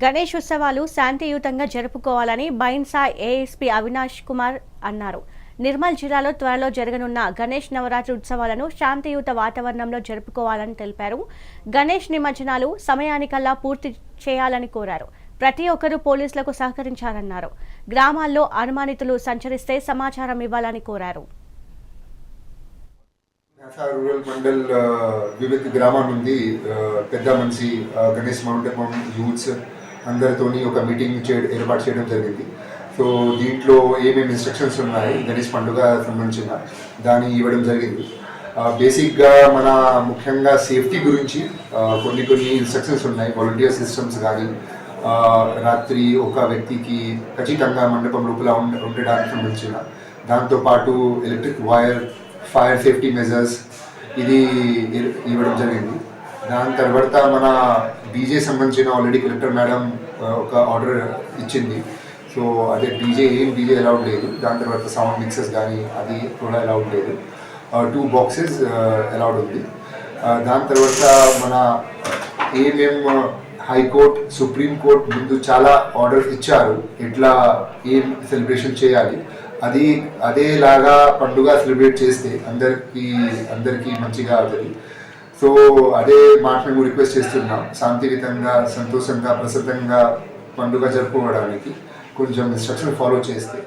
గణేష్ ఉత్సవాలు శాంతియుతంగా జరుపుకోవాలని బైన్సా ఏఎస్పీ అవినాష్ కుమార్ అన్నారు. నిర్మల్ జిల్లాలో త్వరలో జరగనున్న గణేష్ నవరాత్రి ఉత్సవాలను శాంతియుత వాతావరణంలో జరుపుకోవాలని తెలిపారు. గణేష్ నిమజ్జనాలు సమయానికల్లా పూర్తి చేయాలని కోరారు. ప్రతి ఒక్కరూ పోలీసులకు సహకరించాలన్నారు. గ్రామాల్లో అనుమానితులు సంచరిస్తే సమాచారం ఇవ్వాలని కోరారు. రూరల్ మండల్ వివిధ గ్రామం నుండి పెద్ద మనిషి గణేష్ మండపం యూత్స్ అందరితోని ఒక మీటింగ్ చేయడం ఏర్పాటు చేయడం జరిగింది. సో దీంట్లో ఏమేమి ఇన్స్ట్రక్షన్స్ ఉన్నాయి? గణేష్ పండుగ సంబంధించిన దాన్ని ఇవ్వడం జరిగింది. బేసిక్గా మన ముఖ్యంగా సేఫ్టీ గురించి కొన్ని కొన్ని ఇన్స్ట్రక్షన్స్ ఉన్నాయి. వాలంటీర్ సిస్టమ్స్ కానీ రాత్రి ఒక వ్యక్తికి ఖచ్చితంగా మండపం లోపల ఉండడానికి సంబంధించిన దాంతోపాటు electric wire fire safety measures ఇది ఇవ్వడం జరిగింది. దాని తర్వాత మన డీజే సంబంధించిన ఆల్రెడీ కలెక్టర్ మేడం ఒక ఆర్డర్ ఇచ్చింది. సో అదే డీజే ఏం డీజే అలౌడ్ లేదు. దాని తర్వాత సౌండ్ మిక్సెస్ కానీ అది కూడా అలౌడ్ లేదు. టూ బాక్సెస్ అలౌడ్ ఉంది. దాని తర్వాత మన ఏమేం హైకోర్ట్ సుప్రీం కోర్ట్ ముందు చాలా ఆర్డర్స్ ఇచ్చారు. ఎట్లా ఏం సెలబ్రేషన్ చేయాలి? అది అదేలాగా పండుగ సెలబ్రేట్ చేస్తే అందరికీ అందరికీ మంచిగా అవుతుంది. సో అదే మాటను రిక్వెస్ట్ చేస్తున్నాం. శాంతియుతంగా సంతోషంగా ప్రసిద్ధంగా పండుగ జరుపుకోవడానికి కొంచెం ఇన్స్ట్రక్షన్ ఫాలో చేస్తే.